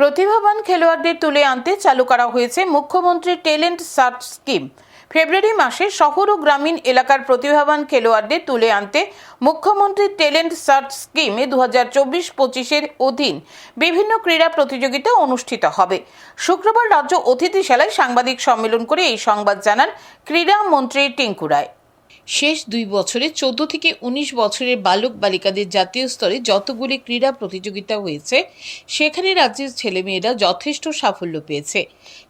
প্রতিভাবান খেলোয়াড়দের তুলে আনতে চালু করা হয়েছে মুখ্যমন্ত্রী ট্যালেন্ট সার্চ স্কিম। ফেব্রুয়ারি মাসে শহর ও গ্রামীণ এলাকার প্রতিভাবান খেলোয়াড়দের তুলে আনতে মুখ্যমন্ত্রী ট্যালেন্ট সার্চ স্কিমে দু হাজার চব্বিশ পঁচিশের অধীন বিভিন্ন ক্রীড়া প্রতিযোগিতা অনুষ্ঠিত হবে। শুক্রবার রাজ্য অতিথিশালায় সাংবাদিক সম্মেলন করে এই সংবাদ জানান ক্রীড়া মন্ত্রী টিঙ্কু রায়। শেষ দুই বছরে চোদ্দ থেকে উনিশ বছরের বালক বালিকাদের জাতীয় স্তরে যতগুলি ক্রীড়া প্রতিযোগিতা হয়েছে, সেখানে রাজ্যের ছেলেমেয়েরা যথেষ্ট সাফল্য পেয়েছে।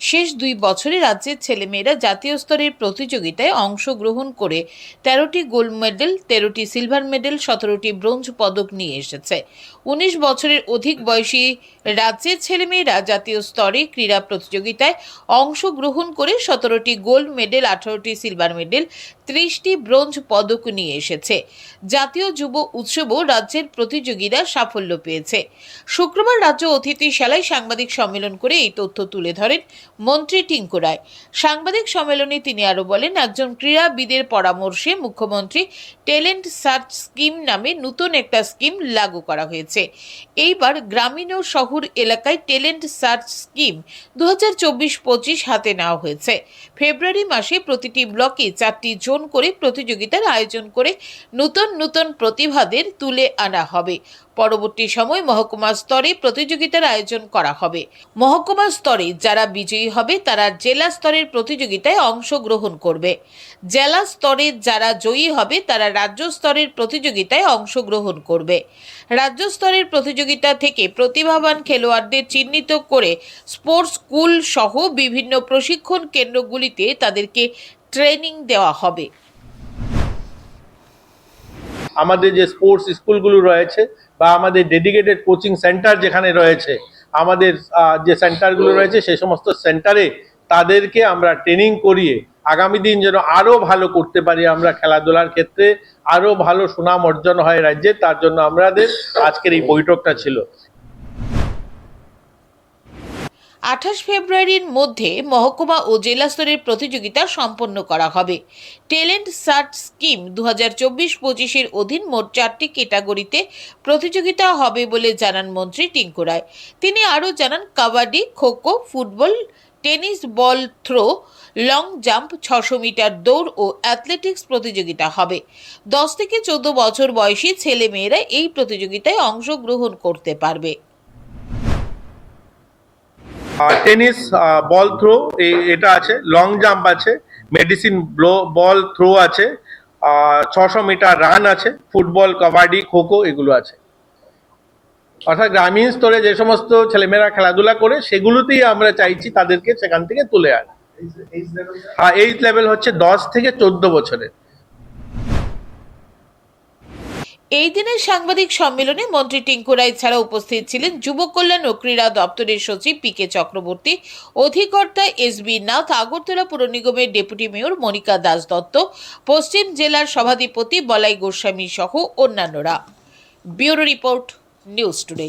শেষ দুই বছরে রাজ্যের ছেলেমেয়েরা জাতীয় স্তরের প্রতিযোগিতায় অংশগ্রহণ করে তেরোটি গোল্ড মেডেল, তেরোটি সিলভার মেডেল, সতেরোটি ব্রোঞ্জ পদক নিয়ে এসেছে। উনিশ বছরের অধিক বয়সী রাজ্যের ছেলেমেয়েরা জাতীয় স্তরে ক্রীড়া প্রতিযোগিতায় অংশগ্রহণ করে সতেরোটি গোল্ড মেডেল, আঠারোটি সিলভার মেডেল, ত্রিশটি ব্রোঞ্জ পদক নিয়ে এসেছে। জাতীয় যুব উৎসবও রাজ্যের প্রতিযোগীরা সাফল্য পেয়েছে। শুক্রবার রাজ্য অতিথিশালায় সাংবাদিক সম্মেলন করে এই তথ্য তুলে ধরেন মন্ত্রী টিঙ্কু রায়। সাংবাদিক সম্মেলনে তিনি আরও বলেন, একজন ক্রীড়াবিদের পরামর্শে মুখ্যমন্ত্রী ট্যালেন্ট সার্চ স্কিম নামে নতুন একটা স্কিম লাগু করা হয়েছে। এইবার গ্রামীণ ও শহর এলাকায় ট্যালেন্ট সার্চ স্কিম দু হাজার চব্বিশ পঁচিশ হাতে নেওয়া হয়েছে। ফেব্রুয়ারি মাসে প্রতিটি ব্লকে চারটি জোন করে প্রতিযোগিতার আয়োজন করে নতুন নতুন প্রতিভাদের তুলে আনা হবে। পরবর্তী সময় মহকুমা স্তরে প্রতিযোগিতার আয়োজন করা হবে। মহকুমা স্তরে যারা বিজয়ী হবে, তারা জেলা স্তরের প্রতিযোগিতায় অংশগ্রহণ করবে। জেলা স্তরে যারা জয়ী হবে, তারা রাজ্য স্তরের প্রতিযোগিতায় অংশগ্রহণ করবে। রাজ্য স্তরের প্রতিযোগিতা থেকে প্রতিভাবান খেলোয়াড়দের চিহ্নিত করে স্পোর্টস স্কুল সহ বিভিন্ন প্রশিক্ষণ কেন্দ্রগুলিতে তাদেরকে ট্রেনিং দেওয়া হবে। আমাদের যে স্পোর্টস স্কুলগুলো রয়েছে বা আমাদের ডেডিকেটেড কোচিং সেন্টার যেখানে রয়েছে, আমাদের যে সেন্টারগুলো রয়েছে সেই সমস্ত সেন্টারে তাদেরকে আমরা ট্রেনিং করিয়ে আগামী দিন যেন আরও ভালো করতে পারি আমরা খেলাধুলার ক্ষেত্রে আরও ভালো সুনাম অর্জন হয় রাজ্যে, তার জন্য আমাদের আজকের এই বৈঠকটা ছিল। আঠাশ ফেব্রুয়ারির মধ্যে মহকুমা ও জেলা স্তরের প্রতিযোগিতা সম্পন্ন করা হবে। ট্যালেন্ট সার্চ স্কিম দু হাজার চব্বিশ পঁচিশের অধীন মোট চারটি ক্যাটাগরিতে প্রতিযোগিতা হবে বলে জানান মন্ত্রী টিঙ্কু রায়। তিনি আরও জানান, kabaddi, kho kho, football, tennis, ball, throw, long jump, ছশো মিটার দৌড় ও অ্যাথলেটিক্স প্রতিযোগিতা হবে। দশ থেকে চোদ্দ বছর বয়সী ছেলেমেয়েরা এই প্রতিযোগিতায় অংশগ্রহণ করতে পারবে। টেনিস বল থ্রো এটা আছে লং জাম্প আছে মেডিসিন বল থ্রো আছে ছশো মিটার রান আছে ফুটবল কাবাডি খোখো এগুলো আছে। অর্থাৎ গ্রামীণ স্তরে যে সমস্ত ছেলেমেয়েরা খেলাধুলা করে সেগুলোতেই আমরা চাইছি তাদেরকে সেখান থেকে তুলে আনা। এইজ লেভেল হচ্ছে দশ থেকে চোদ্দ বছরের। এই দিনের সাংবাদিক সম্মেলনে মন্ত্রী টিঙ্কু রায় ছাড়া উপস্থিত ছিলেন যুব কল্যাণ ও ক্রীড়া দপ্তরের সচিব পি কে চক্রবর্তী, অধিকর্তা এস বি নাথ, আগরতলা পুর নিগমের ডেপুটি মেয়র মনিকা দাস দত্ত, পশ্চিম জেলার সভাধিপতি বলাই গোস্বামী সহ অন্যান্যরা। Bureau report, News Today.